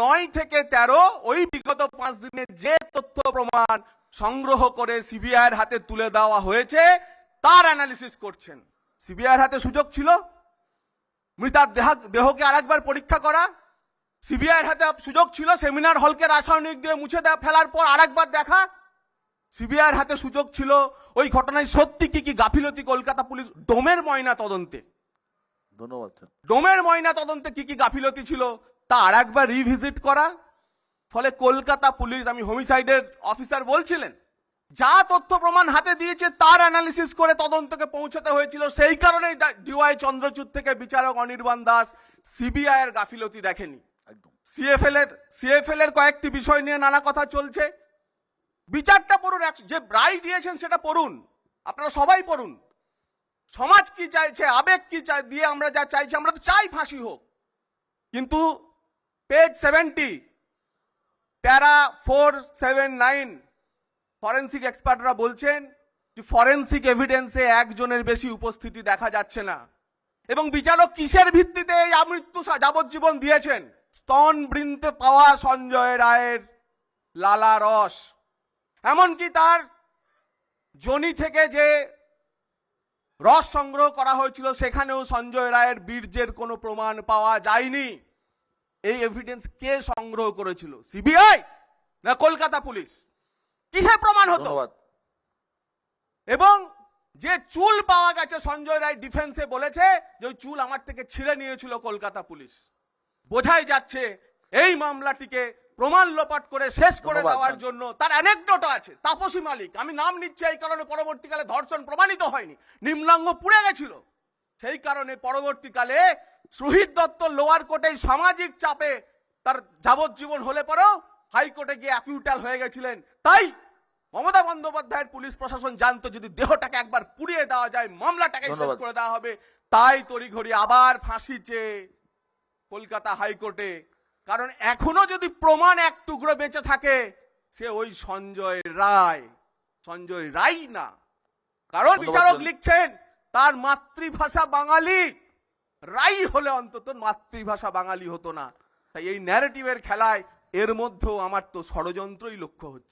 নয় থেকে তেরো ওই বিগত পাঁচ দিনে যে তথ্য প্রমাণ সংগ্রহ করে সিবিআইয়ের হাতে তুলে দেওয়া হয়েছে তার অ্যানালিসিস করছেন। সিবিআইয়ের হাতে সুযোগ ছিল? মৃতার দেহ দেহকে আরেকবার পরীক্ষা করা? সিবিআইয়ের হাতে সুযোগ ছিল? সেমিনার হলকে রাসায়নিক দিয়ে মুছে দেওয়া ফেলার পর আরেকবার দেখা? সিবিআইয়ের হাতে সুযোগ ছিল? ওই ঘটনায় সত্যি কি কি গাফিলতি? কলকাতা পুলিশ ডোমের ময়না তদন্তে। ধন্যবাদ ডোমের ময়না তদন্তে কি কি গাফিলতি ছিল? তা আর একবার রিভিজিট করা। ফলে কলকাতা পুলিশ আমি হোমিসাইডের অফিসার বলছিলেন যা তথ্য প্রমাণ হাতে দিয়েছে তার অ্যানালিসিস করে তদন্তকে পৌঁছাতে হয়েছিল। সেই কারণেই ডিওয়াই চন্দ্রচূড় থেকে বিচারক অনির্বাণ দাস সিবিআই এর গাফিলতি দেখেনি। একদম। সিএফএল এর সিএফএল এর কয়েকটি বিষয় নিয়ে নানা কথা চলছে। বিচারটা পড়ুন যে রায় দিয়েছেন সেটা পড়ুন। আপনারা সবাই পড়ুন। সমাজ কি চাইছে আবেগ কি চাই দিয়ে আমরা যা চাইছি আমরা তো চাই ফাঁসি হোক। কিন্তু page seventy para four seven nine forensic এক্সপার্টরা বলছেন যে ফরেন্সিক এভিডেন্সে একজনের বেশি উপস্থিতি দেখা যাচ্ছে না। এবং বিচারক কিসের ভিত্তিতে এই আমৃত্যু যাবজ্জীবন দিয়েছেন? স্তন বৃন্তে পাওয়া সঞ্জয় রায়ের লালা রস। এমনকি তার জনি থেকে যে রস সংগ্রহ করা হয়েছিল, সেখানেও সঞ্জয় রায়ের বীর্যের কোনো প্রমাণ পাওয়া যায়নি। এই এভিডেন্স কে সংগ্রহ করেছিল? সিবিআই না কলকাতা পুলিশ? কিসে প্রমাণ হতো? এবং যে চুল পাওয়া গেছে সঞ্জয় রায় ডিফেন্সে বলেছে যে ওই চুল আমার থেকে ছিঁড়ে নিয়েছিল কলকাতা পুলিশ। বোঝাই যাচ্ছে এই মামলাটিকে প্রমাণ লোপাট করে শেষ করে দেওয়ার জন্য তার অ্যানেকডোট আছে। তাপসী মালিক আমি নাম নিচ্ছি এই কারণে পরবর্তীকালে ধর্ষণ প্রমাণিত হয়নি। নিম্নাঙ্গ পুড়ে গেছিল। সেই কারণে পরবর্তীকালে সুহিত দত্ত লোয়ার কোর্টে সামাজিক চাপে তার যাবজ্জীবন হলে পরেও হাইকোর্টে গিয়ে অ্যাকিউটাল হয়ে গেছিলেন। তাই মমতা বন্দ্যোপাধ্যায়ের পুলিশ প্রশাসন জানতো যদি দেহটাকে একবার পুড়িয়ে দেওয়া যায় মামলাটাকে শেষ করে দেওয়া হবে তাই তড়িঘড়ি আবার ফাঁসি চেয়ে কলকাতা হাইকোর্টে। কারণ এখনও যদি প্রমাণ এক টুকরো বেঁচে থাকে সে ওই সঞ্জয় রায়। সঞ্জয় রায় না। কারণ বিচারক লিখছেন তার মাতৃভাষা বাঙালি। রাই হলে অন্তত মাতৃভাষা বাঙালি হতো না। তাই এই ন্যারেটিভের খেলায় এর মধ্যেও আমার তো ষড়যন্ত্রই লক্ষ্য হচ্ছে।